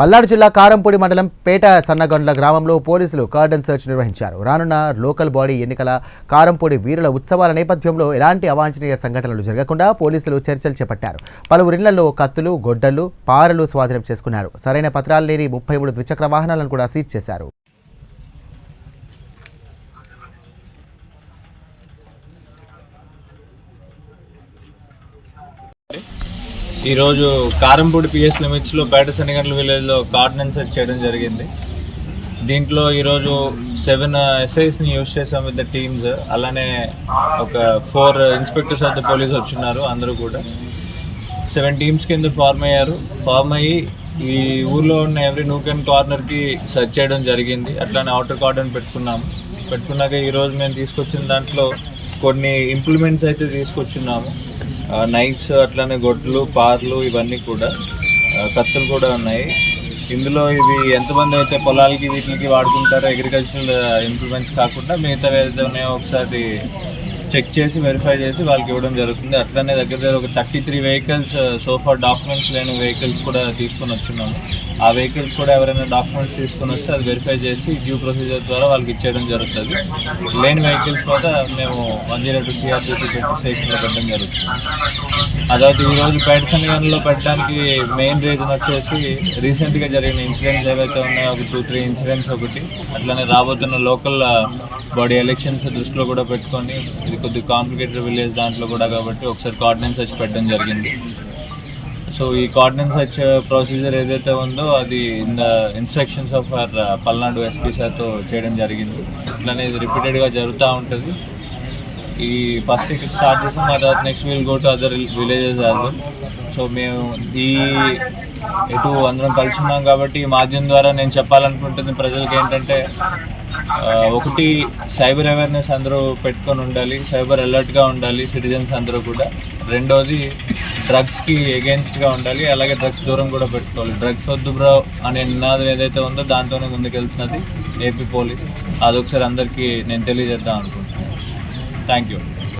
పల్నాడు జిల్లా కారంపూడి మండలం పేట సన్నగొండ్ల గ్రామంలో పోలీసులు కార్డన్ సెర్చ్ నిర్వహించారు. రానున్న లోకల్ బాడీ ఎన్నికల కారంపూడి వీరుల ఉత్సవాల నేపథ్యంలో ఎలాంటి అవాంఛనీయ సంఘటనలు జరగకుండా పోలీసులు చర్చలు చేపట్టారు. పలువురిళ్ళలో కత్తులు గొడ్డళ్ళు పారలు స్వాధీనం చేసుకున్నారు. సరైన పత్రాలు లేని ముప్పై మూడు ద్విచక్ర వాహనాలను కూడా సీజ్ చేశారు. ఈరోజు కారంపూడి పిఎస్ లిమిట్స్లో పేట శనిగండ్ల విలేజ్లో కార్డినెన్స్ సెర్చ్ చేయడం జరిగింది. దీంట్లో ఈరోజు సెవెన్ ఎస్ఐస్ని యూజ్ చేసాం విత్ ద టీమ్స్ అలానే ఒక four inspectors of the police వచ్చిన్నారు అందరూ కూడా. సెవెన్ టీమ్స్ కింద ఫార్మ్ అయ్యారు. ఫార్మ్ అయ్యి ఈ ఊర్లో ఉన్న ఎవ్రీ నూక్ అండ్ కార్నర్కి సెర్చ్ చేయడం జరిగింది. అట్లానే అవుటర్ కార్డన్ పెట్టుకున్నాము పెట్టుకున్నాక ఈరోజు మేము తీసుకొచ్చిన దాంట్లో కొన్ని ఇంప్లిమెంట్స్ అయితే తీసుకొచ్చున్నాము. నైఫ్స్ అట్లానే గొడ్లు పార్లు ఇవన్నీ కూడా కత్తులు కూడా ఉన్నాయి. ఇందులో ఇవి ఎంతమంది అయితే పొలాలకి వీటికి వాడుకుంటారో అగ్రికల్చరల్ ఇంప్రూవ్మెంట్స్ కాకుండా మిగతా ఏదైతే ఉన్నాయో ఒకసారి చెక్ చేసి వెరిఫై చేసి వాళ్ళకి ఇవ్వడం జరుగుతుంది. అట్లనే దగ్గర దగ్గర ఒక థర్టీ త్రీ వెహికల్స్ సోఫా డాక్యుమెంట్స్ లేని వెహికల్స్ కూడా తీసుకొని వచ్చినాము. ఆ వెహికల్స్ కూడా ఎవరైనా డాక్యుమెంట్స్ తీసుకొని వస్తే అది వెరిఫై చేసి డ్యూ ప్రొసీజర్ ద్వారా వాళ్ళకి ఇచ్చేయడం జరుగుతుంది. లేని వెహికల్స్ కూడా మేము వన్ జీరో టూ సిఆర్టీసీ పెట్టి సేఫ్లో పెట్టడం జరుగుతుంది. అదొక ఈరోజు పేట సంఘంలో పెట్టడానికి మెయిన్ రీజన్ వచ్చేసి రీసెంట్గా జరిగిన ఇన్సిడెంట్స్ ఏవైతే ఉన్నాయో ఒక టూ త్రీ ఇన్సిడెంట్స్ ఒకటి అట్లనే రాబోతున్న లోకల్ బాడీ ఎలక్షన్స్ దృష్టిలో కూడా పెట్టుకొని ఇది కొద్దిగా కాంప్లికేటెడ్ విలేజ్ దాంట్లో కూడా కాబట్టి ఒకసారి కార్డినెన్స్ వచ్చి పెట్టడం జరిగింది. సో ఈ కార్డినెన్స్ సెర్చ్ ప్రొసీజర్ ఏదైతే ఉందో అది in the instructions of our Palnadu SP సార్తో చేయడం జరిగింది. ఇట్లానే ఇది రిపీటెడ్గా జరుగుతూ ఉంటుంది. ఈ ఫస్ట్ ఇక్కడ స్టార్ట్ చేసాం ఆ తర్వాత next will go to other villages as so మేము ఈ ఎటు అందరం కలిసి ఉన్నాం కాబట్టి ఈ మాధ్యమం ద్వారా నేను చెప్పాలనుకుంటుంది ప్రజలకు ఏంటంటే ఒకటి సైబర్ అవేర్నెస్ అందరూ పెట్టుకొని ఉండాలి సైబర్ అలర్ట్గా ఉండాలి సిటిజన్స్ అందరూ కూడా. రెండోది డ్రగ్స్కి ఎగెన్స్ట్గా ఉండాలి అలాగే డ్రగ్స్ దూరం కూడా పెట్టుకోవాలి. డ్రగ్స్ వద్దు బ్రో అనే నినాదం ఏదైతే ఉందో దాంతోనే ముందుకెళ్తున్నది ఏపీ పోలీస్. అదొకసారి అందరికీ నేను తెలియజేద్దాం అనుకుంటున్నాను. Thank you.